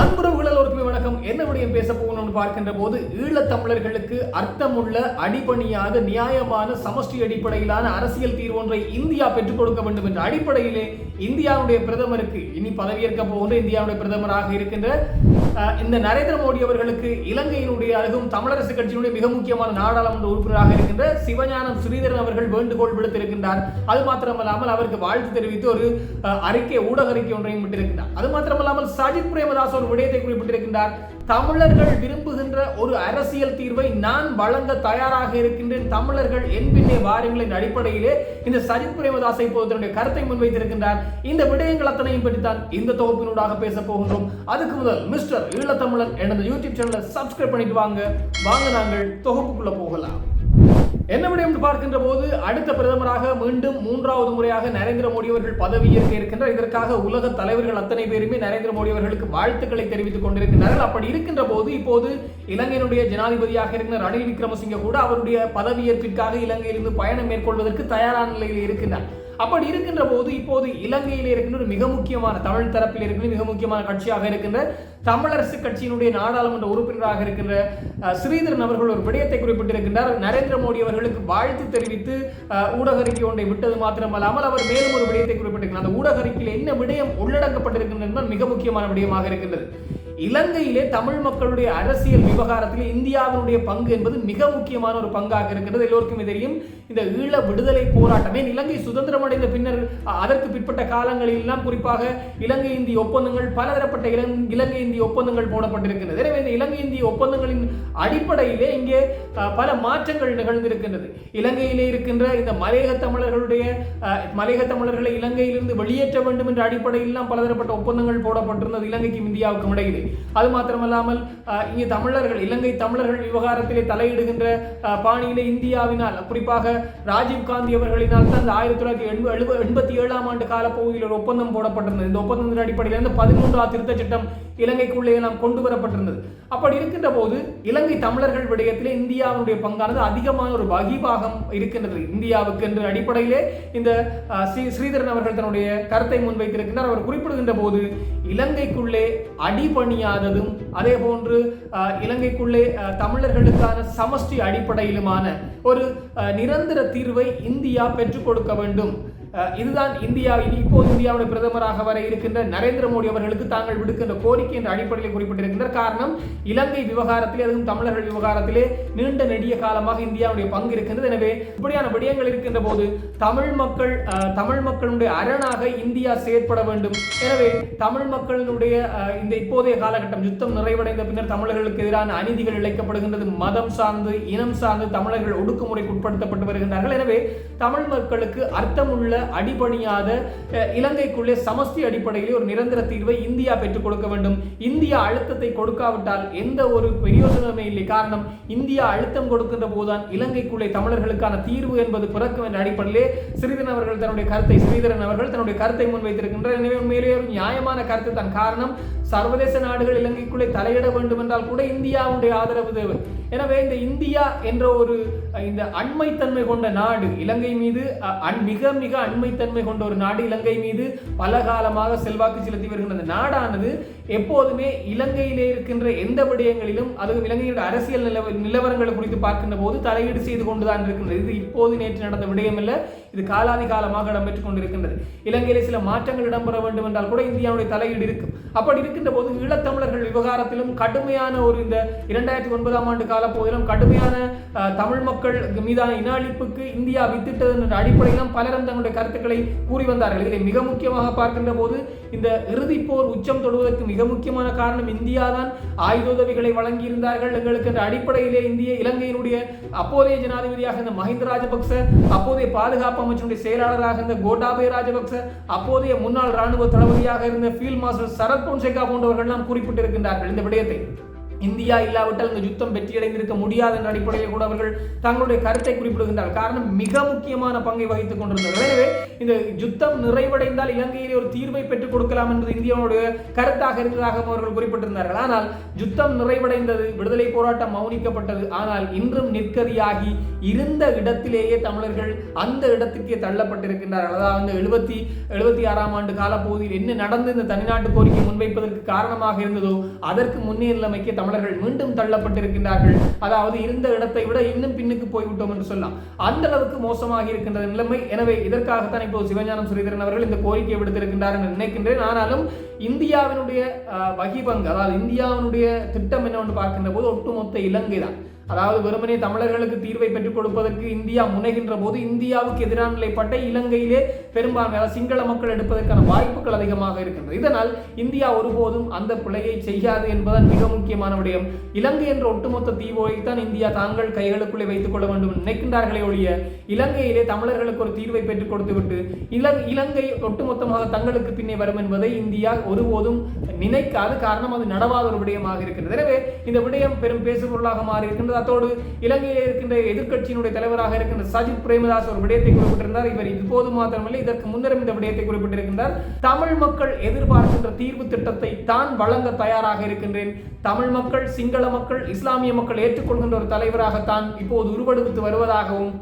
அன்புறவுகள் ஒரு வணக்கம். என்ன விடயம் பேச போகணும்னு பார்க்கின்ற போது ஈழத் தமிழர்களுக்கு அர்த்தமுள்ள அடிப்பணியாக நியாயமான சமஷ்டி அடிப்படையிலான அரசியல் தீர்வு ஒன்றை இந்தியா பெற்றுக் கொடுக்க வேண்டும் என்ற அடிப்படையிலே இந்தியாவுடைய பிரதமருக்கு இனி பதவியேற்க போகின்ற இந்தியாவுடைய பிரதமராக இருக்கின்ற இந்த நரேந்திர மோடி அவர்களுக்கு இலங்கையினுடைய அதுவும் தமிழரசு கட்சியினுடைய மிக முக்கியமான நாடாளுமன்ற உறுப்பினராக இருக்கின்ற சிவஞானம் ஸ்ரீதரன் அவர்கள் வேண்டுகோள் விடுத்திருக்கின்றார். அது மாத்திரமல்லாமல் அவருக்கு வாழ்த்து தெரிவித்து ஒரு அறிக்கை ஊடக அறிக்கை ஒன்றையும் விட்டிருக்கின்றார். அது மாத்திரமல்லாமல் சஜித் பிரேமதாஸ் ஒரு விடயத்தை குறிப்பிட்டிருக்கின்றார். தமிழர்கள் விரும்புகின்ற ஒரு அரசியல் தீர்வை நான் வழங்க தயாராக இருக்கின்றேன். தமிழர்கள் என்பின் வாரியங்களின் அடிப்படையிலே இந்த சஜித் பிரேமதாசை இப்போது தன்னுடைய கருத்தை முன்வைத்திருக்கின்றார். இந்த விடயங்கள் அத்தனையும் பற்றித்தான் இந்த தொகுப்பினூடாக பேச போகின்றோம். அதுக்கு முதல் மிஸ்டர் ஈழத்தமிழன் எனது யூடியூப் சேனலை சப்ஸ்கிரைப் பண்ணிட்டு வாங்க. வாங்க நாங்கள் தொகுப்புக்குள்ள போகலாம். என்ன விடயம் என்று பார்க்கின்ற போது அடுத்த பிரதமராக மீண்டும் மூன்றாவது முறையாக நரேந்திர மோடி அவர்கள் பதவியேற்க இருக்கின்றார். இதற்காக உலக தலைவர்கள் அத்தனை பேருமே நரேந்திர மோடி அவர்களுக்கு வாழ்த்துக்களை தெரிவித்துக் கொண்டிருக்கின்றார்கள். அப்படி இருக்கின்ற போது இப்போது இலங்கையினுடைய ஜனாதிபதியாக இருக்கிற ரணில் விக்ரமசிங்க கூட அவருடைய பதவியேற்பிற்காக இலங்கையிலிருந்து பயணம் மேற்கொள்வதற்கு தயாரான நிலையில் இருக்கின்றார். அப்படி இருக்கின்ற போது இப்போது இலங்கையில் இருக்கின்ற ஒரு மிக முக்கியமான தமிழ் தரப்பில் இருக்கின்ற மிக முக்கியமான கட்சியாக இருக்கின்ற தமிழரசு கட்சியினுடைய நாடாளுமன்ற உறுப்பினராக இருக்கின்ற ஸ்ரீதரன் அவர்கள் ஒரு விடயத்தை குறிப்பிட்டிருக்கின்றார். நரேந்திர மோடி அவர்களுக்கு வாழ்த்து தெரிவித்து ஊடக அறிக்கை ஒன்றை விட்டது மாத்திரமல்லாமல் அவர் மேலும் ஒரு விடயத்தை குறிப்பிட்டிருக்கிறார். அந்த ஊடக அறிக்கையில் என்ன விடயம் உள்ளடக்கப்பட்டிருக்கின்றது என்பது மிக முக்கியமான விடயமாக இருக்கின்றது. இலங்கையிலே தமிழ் மக்களுடைய அரசியல் விவகாரத்தில் இந்தியாவினுடைய பங்கு என்பது மிக முக்கியமான ஒரு பங்காக இருக்கிறது எல்லோருக்குமே தெரியும் இந்த ஈழ விடுதலை போராட்டமே இலங்கை சுதந்திரம் அடைந்த பின்னர் அதற்கு பிற்பட்ட காலங்களில் எல்லாம் குறிப்பாக இலங்கை இந்திய ஒப்பந்தங்கள் பலதரப்பட்ட இலங்கை இலங்கை இந்திய ஒப்பந்தங்கள் போடப்பட்டிருக்கின்றது எனவே இந்த இலங்கை இந்திய ஒப்பந்தங்களின் அடிப்படையிலே இங்கே பல மாற்றங்கள் நிகழ்ந்திருக்கின்றது. இலங்கையிலே இருக்கின்ற இந்த மலையக தமிழர்களுடைய மலையக தமிழர்களை இலங்கையிலிருந்து வெளியேற்ற வேண்டும் என்ற அடிப்படையிலாம் பலதரப்பட்ட ஒப்பந்தங்கள் போடப்பட்டிருந்தது இலங்கைக்கும் இந்தியாவுக்கும் இடையிலே. அது மாத்திரமல்லாமல் இங்கே தமிழர்கள் இலங்கை தமிழர்கள் விவகாரத்திலே தலையிடுகின்ற பாணியிலே இந்தியாவினால் குறிப்பாக ராஜீவ் காந்தி அவர்களினால் தான் இந்த ஆயிரத்தி தொள்ளாயிரத்தி எண்ப எண்பத்தி ஏழாம் ஆண்டு காலப்பகுதியில் ஒரு ஒப்பந்தம் போடப்பட்டிருந்தது. இந்த ஒப்பந்தத்தின் அடிப்படையில் இருந்து பதிமூன்றாவது திருத்த சட்டம் இலங்கை இலங்கைக்குள்ளே எல்லாம் கொண்டு வரப்பட்டிருந்தது. அப்படி இருக்கின்ற போது இலங்கை தமிழர்கள் விடயத்திலே இந்தியாவுடைய பங்கானது அதிகமான ஒரு வகிபாகம் இருக்கின்றது. இந்தியாவுக்கு என்ற அடிப்படையிலே இந்த ஸ்ரீ ஸ்ரீதரன் அவர்கள் தன்னுடைய கருத்தை முன்வைத்திருக்கின்றார். அவர் குறிப்பிடுகின்ற போது இலங்கைக்குள்ளே அடிபணியாததும் அதே போன்று இலங்கைக்குள்ளே தமிழர்களுக்கான சமஷ்டி அடிப்படையிலுமான ஒரு நிரந்தர தீர்வை இந்தியா பெற்றுக் கொடுக்க வேண்டும். இதுதான் இந்தியா இனி இப்போது இந்தியாவுடைய பிரதமராக வர இருக்கின்ற நரேந்திர மோடி அவர்களுக்கு தாங்கள் விடுக்கின்ற கோரிக்கை என்ற அடிப்படையில் குறிப்பிட்டிருக்கின்ற காரணம் இலங்கை விவகாரத்திலே அதுவும் தமிழர்கள் விவகாரத்திலே நீண்ட நெடிய காலமாக இந்தியாவுடைய பங்கு இருக்கின்றது. எனவே இப்படியான விடயங்கள் இருக்கின்ற போது தமிழ் மக்கள் தமிழ் மக்களுடைய அரணாக இந்தியா செயற்பட வேண்டும். எனவே தமிழ் மக்களினுடைய இந்த இப்போதைய காலகட்டம் யுத்தம் நிறைவடைந்த பின்னர் தமிழர்களுக்கு எதிரான அநீதிகள் இழைக்கப்படுகின்றது. மதம் சார்ந்து இனம் சார்ந்து தமிழர்கள் ஒடுக்குமுறைக்கு உட்படுத்தப்பட்டு வருகின்றார்கள். எனவே தமிழ் மக்களுக்கு அர்த்தமுள்ள அடிபணியாத இலங்கைக்குள்ளே சமஸ்தி அடிப்படையிலே ஒரு நிரந்தர தீர்வை இந்தியா பெற்றுக் கொடுக்க வேண்டும். இந்தியா அழுத்தத்தை கொடுக்காவிட்டால் எந்த ஒரு பிரயோஜனமே இல்லை. காரணம் இந்தியா அழுத்தம் கொடுக்கின்ற போதுதான் இலங்கைக்குள்ளே தமிழர்களுக்கான தீர்வு என்பது பிறக்கும் என்ற அடிப்படையிலே ஸ்ரீதரன் அவர்கள் தன்னுடைய கருத்தை ஸ்ரீதரன் அவர்கள் தன்னுடைய கருத்தை முன்வைத்திருக்கின்றார் எனவே உண்மையிலேயே ஒரு நியாயமான கருத்து தான். காரணம் சர்வதேச நாடுகள் இலங்கைக்குள்ளே தலையிட வேண்டும் என்றால் கூட இந்தியாவுடைய ஆதரவு தேவை. எனவே இந்த இந்தியா என்ற ஒரு இந்த அண்மைத்தன்மை கொண்ட நாடு இலங்கை மீது அஹ், அண்- மிக மிக அண்மைத்தன்மை கொண்ட ஒரு நாடு இலங்கை மீது பல காலமாக செல்வாக்கு செலுத்தி வருகின்ற இந்த நாடானது எப்போதுமே இலங்கையிலே இருக்கின்ற எந்த விடயங்களிலும் அதுவும் இலங்கையோட அரசியல் நிலவ நிலவரங்களை குறித்து பார்க்கின்ற போது தலையீடு செய்து கொண்டுதான் இருக்கின்றது. இது இப்போது நேற்று நடந்த விடயம் அல்ல இது காலாதி காலமாக இடம்பெற்றுக் கொண்டிருக்கின்றது. இலங்கையிலே சில மாற்றங்கள் இடம்பெற வேண்டும் என்றால் கூட இந்தியாவுடைய தலையீடு இருக்கும். அப்படி இருக்கின்ற போது ஈழத்தமிழர்கள் விவகாரத்திலும் கடுமையான ஒரு இந்த இரண்டாயிரத்தி ஒன்பதாம் ஆண்டு கால போதிலும் கடுமையான தமிழ் மக்கள் மீதான இன அழிப்புக்கு இந்தியா வித்திட்டது என்ற அடிப்படையிலும் பலரும் தங்களுடைய கருத்துக்களை கூறி வந்தார்கள். இதில் மிக முக்கியமாக பார்க்கின்ற போது இந்த இறுதிப்போர் உச்சம் தொடுவதற்கு மிக முக்கியமான காரணம் இந்தியா தான் ஆயுத உதவிகளை வழங்கியிருந்தார்கள். எங்களுக்கு என்ற அடிப்படையிலே இந்திய இலங்கையினுடைய அப்போதைய ஜனாதிபதியாக இருந்த மஹிந்த ராஜபக்ச அப்போதைய பாதுகாப்பு அமைச்சருடைய செயலாளராக இருந்த கோட்டாபய ராஜபக்ச அப்போதைய முன்னாள் ராணுவ தளபதியாக இருந்த ஃபீல்ட் மாஸ்டர் சரத் பொன்சேகா போன்றவர்கள் எல்லாம் குறிப்பிட்டிருக்கின்றார்கள் இந்த விடயத்தை. இந்தியா இல்லாவிட்டால் இந்த யுத்தம் வெற்றியடைந்திருக்க முடியாது என்ற அடிப்படையில் கூட அவர்கள் தங்களுடைய கருத்தை குறிப்பிடுகின்றார் காரணம் மிக முக்கியமான பங்கை வகித்துக் கொண்டிருந்தது எனவே இந்த யுத்தம் நிறைவடைந்தால் இலங்கையிலே ஒரு தீர்வை பெற்றுக் கொடுக்கலாம் என்பது இந்தியாவுடைய கருத்தாக இருந்ததாக அவர்கள் குறிப்பிட்டிருந்தார்கள். ஆனால் யுத்தம் நிறைவடைந்தது விடுதலை போராட்டம் மௌனிக்கப்பட்டது. ஆனால் இன்றும் நிற்கதியாகி இருந்த இடத்திலேயே தமிழர்கள் அந்த இடத்துக்கே தள்ளப்பட்டிருக்கின்றார்கள். அதாவது எழுபத்தி எழுபத்தி ஆறாம் ஆண்டு காலப்பகுதியில் என்ன நடந்து இந்த தனிநாட்டு கோரிக்கை முன்வைப்பதற்கு காரணமாக இருந்ததோ அதற்கு முன்னே நிலைமைக்கு தமிழர்கள் மீண்டும் தள்ளப்பட்டிருக்கின்றார்கள். அதாவது இருந்த இடத்தை விட இன்னும் பின்னுக்கு போய்விட்டோம் என்று சொல்லலாம். அந்த அளவுக்கு மோசமாக இருக்கின்ற நிலைமை. எனவே இதற்காகத்தான் இப்போது சிவஞானம் ஸ்ரீதரன் அவர்கள் இந்த கோரிக்கையை விடுத்திருக்கின்றார் என்று நினைக்கின்றேன். ஆனாலும் இந்தியாவினுடைய வகிபங்கு அதாவது இந்தியாவினுடைய திட்டம் என்னவென்று பார்க்கின்ற போது ஒட்டுமொத்த இலங்கை தான். அதாவது வெறுமனே தமிழர்களுக்கு தீர்வை பெற்றுக் கொடுப்பதற்கு இந்தியா முனைகின்ற போது இந்தியாவுக்கு எதிரான நிலைப்பட்ட இலங்கையிலே பெரும்பான்மையான சிங்கள மக்கள் எடுப்பதற்கான வாய்ப்புகள் அதிகமாக இருக்கின்றது. இதனால் இந்தியா ஒருபோதும் அந்த பிழையை செய்யாது என்பதன் மிக முக்கியமான விடயம். இலங்கை என்ற ஒட்டுமொத்த தீவோய்த்தான் இந்தியா தாங்கள் கைகளுக்குள்ளே வைத்துக் கொள்ள வேண்டும் நினைக்கின்றார்களே ஒழிய இலங்கையிலே தமிழர்களுக்கு ஒரு தீர்வை பெற்றுக் கொடுத்துவிட்டு இலங்கை ஒட்டுமொத்தமாக தங்களுக்கு பின்னே வரும் என்பதை இந்தியா ஒருபோதும் நினைக்காது காரணம் அது நடவாத ஒரு விடயமாக இருக்கின்றது. எனவே இந்த விடயம் பெரும் பேசுபொருளாக மாறி இருக்கின்றது அத்தோடு இலங்கையில் இருக்கின்ற எதிர்க்கட்சியினுடைய தலைவராக இருக்கின்ற சஜித் பிரேமதாஸ் ஒரு விடயத்தை குறிப்பிட்டிருந்தார். இவர் இப்போது மாத்திரமல்ல இதற்கு முன்னரும் இந்த விடயத்தை குறிப்பிட்டிருக்கின்றார். தமிழ் மக்கள் எதிர்பார்க்கின்ற தீர்வு திட்டத்தை தான் வழங்க தயாராக இருக்கின்றேன். தமிழ் மக்கள் சிங்கள மக்கள் இஸ்லாமிய மக்கள் ஏற்றுக்கொள்கின்ற ஒரு தலைவராகத்தான் இப்போது உருவெடுத்து வருவதாகவும்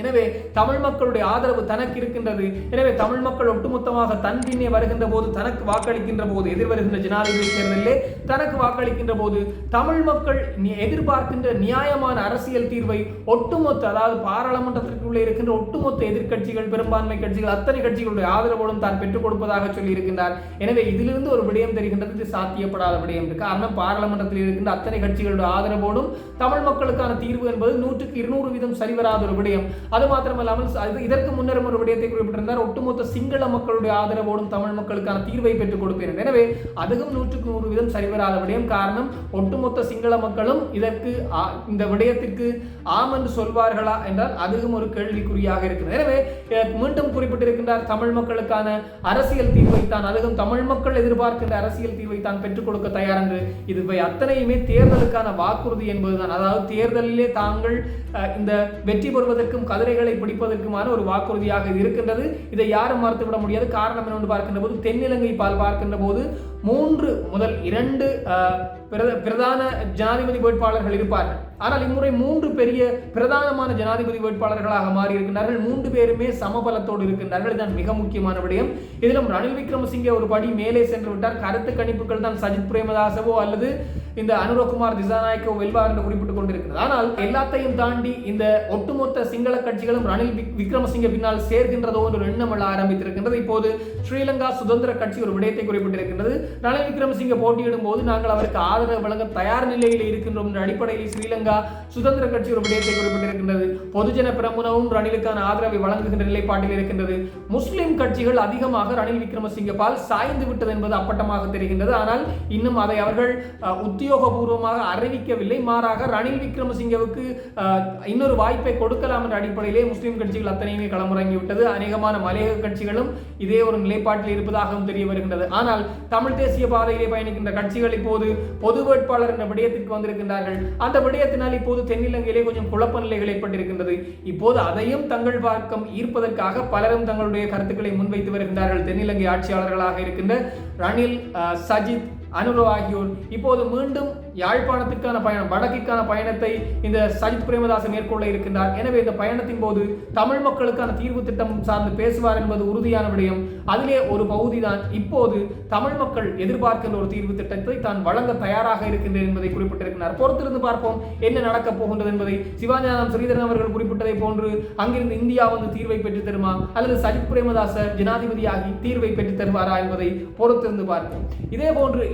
எனவே தமிழ் மக்களுடைய ஆதரவு தனக்கு இருக்கின்றது. எனவே தமிழ் மக்கள் ஒட்டுமொத்தமாக தன் பின்னே வருகின்ற போது தனக்கு வாக்களிக்கின்ற போது எதிர்வருகின்ற ஜனாதிபதி தேர்தலிலே தனக்கு வாக்களிக்கின்ற போது தமிழ் மக்கள் எதிர்பார்க்கின்ற நியாயமான அரசியல் தீர்வை ஒட்டுமொத்த அதாவது பாராளுமன்றத்திற்குள்ளே இருக்கின்ற ஒட்டுமொத்த எதிர்கட்சிகள் பெரும்பான்மை கட்சிகள் அத்தனை கட்சிகளுடைய ஆதரவோடும் தான் பெற்றுக் கொடுப்பதாக சொல்லி இருக்கின்றார் எனவே இதிலிருந்து ஒரு விடயம் தெரிகின்றது இது சாத்தியப்படாத விடயம் காரணம் பாராளுமன்றத்தில் இருக்கின்ற அத்தனை கட்சிகளுடைய ஆதரவோடும் தமிழ் மக்களுக்கான தீர்வு என்பது நூற்றுக்கு இருநூறு வீதம் சரிவராத ஒரு விடயம். அது மாத்திரமல்லாமல் இதற்கு முன்னரும் ஒரு விடயத்தை குறிப்பிட்டிருந்தார். ஒட்டுமொத்த சிங்கள மக்களுடைய ஆதரவோடும் தமிழ் மக்களுக்கான தீர்வை பெற்றுக் கொடுப்பேன். எனவே அதுவும் நூற்றுக்கு நூறு வீதம் சரிவராத விடயம். காரணம் ஒட்டுமொத்த சிங்கள மக்களும் இதற்கு இந்த விடயத்திற்கு ஆம் என்று சொல்வார்களா என்றால் அதுவும் ஒரு கேள்விக்குறியாக இருக்கிறது. எனவே மீண்டும் குறிப்பிட்டிருக்கின்றார் தமிழ் மக்களுக்கான அரசியல் தீர்வை தான். அதுவும் தமிழ் மக்கள் எதிர்பார்க்கின்ற அரசியல் தீர்வை தான் பெற்றுக் கொடுக்க தயார் என்று இதுவை அத்தனையுமே தேர்தலுக்கான வாக்குறுதி என்பதுதான். அதாவது தேர்தலிலே தாங்கள் இந்த வெற்றி பெறுவதற்கும் கதிரைகளை பிடிப்பதற்குமான ஒரு வாக்குறுதியாக இருக்கின்றது. இதை யாரும் மறுத்துவிட முடியாது. காரணம் என்னென்று பார்க்கின்ற போது தென்னிலங்கை பால் பார்க்கின்ற போது மூன்று முதல் இரண்டு பிரதான ஜனாதிபதி வேட்பாளர்கள் இருப்பார்கள். ஆனால் இம்முறை மூன்று பெரிய பிரதானமான ஜனாதிபதி வேட்பாளர்களாக மாறி இருக்கின்றார்கள் மூன்று பேருமே சமபலத்தோடு இருக்கின்றார்கள். இதுதான் மிக முக்கியமான விடயம். இதிலும் ரணில் விக்ரமசிங்கே ஒரு படி மேலே சென்று விட்டார். கருத்து கணிப்புகள் தான் சஜித் பிரேமதாசவோ அல்லது இந்த அனுரகுமார் திசாநாயக்கோ வெல்வார் என்று குறிப்பிட்டுக் கொண்டிருக்கிறது. ஆனால் எல்லாத்தையும் தாண்டி இந்த ஒட்டுமொத்த சிங்கள கட்சிகளும் ரணில் விக்ரமசிங்க பின்னால் சேர்கின்றதோ ஒரு எண்ணம் ஆரம்பித்திருக்கின்றது. இப்போது ஸ்ரீலங்கா சுதந்திர கட்சி ஒரு விடயத்தை குறிப்பிட்டிருக்கின்றது. ரணில் விக்ரமசிங்க போட்டியிடும் போது நாங்கள் அவருக்கு ஆதரவு வழங்க தயார் நிலையில் இருக்கின்றோம் என்ற அடிப்படையில் ஸ்ரீலங்கா ஸ்ரீலங்கா சுதந்திர கட்சி ஒரு விடயத்தை குறிப்பிட்டிருக்கின்றது. பொதுஜன பிரமுனவும் ரணிலுக்கான ஆதரவை வழங்குகின்ற நிலைப்பாட்டில் இருக்கின்றது. முஸ்லிம் கட்சிகள் அதிகமாக ரணில் விக்ரமசிங்க பால் சாய்ந்து விட்டது என்பது அப்பட்டமாக தெரிகின்றது. ஆனால் இன்னும் அதை அவர்கள் உத்தியோகபூர்வமாக அறிவிக்கவில்லை. மாறாக ரணில் விக்ரமசிங்கவுக்கு இன்னொரு வாய்ப்பை கொடுக்கலாம் என்ற அடிப்படையிலே முஸ்லீம் கட்சிகள் அத்தனையுமே களமிறங்கிவிட்டது அநேகமான மலையக கட்சிகளும் இதே ஒரு நிலைப்பாட்டில் இருப்பதாகவும் தெரிய வருகின்றது. ஆனால் தமிழ் தேசிய பாதையிலே பயணிக்கின்ற கட்சிகள் இப்போது பொது வேட்பாளர் என்ற விடயத்திற்கு வந்திருக்கின்றார்கள். அந்த விடயத்தினால் இப்போது தென்னிலங்கையிலே கொஞ்சம் குழப்ப நிலைகள் ஏற்பட்டிருக்கின்றது. இப்போது அதையும் தங்கள் பார்க்கம் ஈர்ப்பதற்காக பலரும் தங்களுடைய கருத்துக்களை முன்வைத்து வருகின்றார்கள். தென்னிலங்கை ஆட்சியாளர்களாக இருக்கின்ற ரணில் சஜித் அனுரு ஆகியோர் இப்போது மீண்டும் யாழ்ப்பாணத்துக்கான பயணம் வடக்கிற்கான பயணத்தை இந்த சஜித் பிரேமதாசன் மேற்கொள்ள இருக்கின்றார். எனவே இந்த பயணத்தின் போது தமிழ் மக்களுக்கான தீர்வு திட்டம் சார்ந்து பேசுவார் என்பது உறுதியான விடயம். அதிலே ஒரு பகுதி தான் இப்போது தமிழ் மக்கள் எதிர்பார்க்கின்ற ஒரு தீர்வு திட்டத்தை தான் வழங்க தயாராக இருக்கின்றேன் என்பதை குறிப்பிட்டிருக்கிறார். பொறுத்திருந்து பார்ப்போம் என்ன நடக்கப் போகின்றது என்பதை. சிவாஜானம் ஸ்ரீதரன் அவர்கள் குறிப்பிட்டதை போன்று அங்கிருந்து இந்தியா வந்து தீர்வை பெற்று தருமா? அல்லது சஜித் பிரேமதாச ஜனாதிபதியாகி தீர்வை பெற்று தருவாரா என்பதை பொறுத்திருந்து பார்ப்போம். இதே போன்று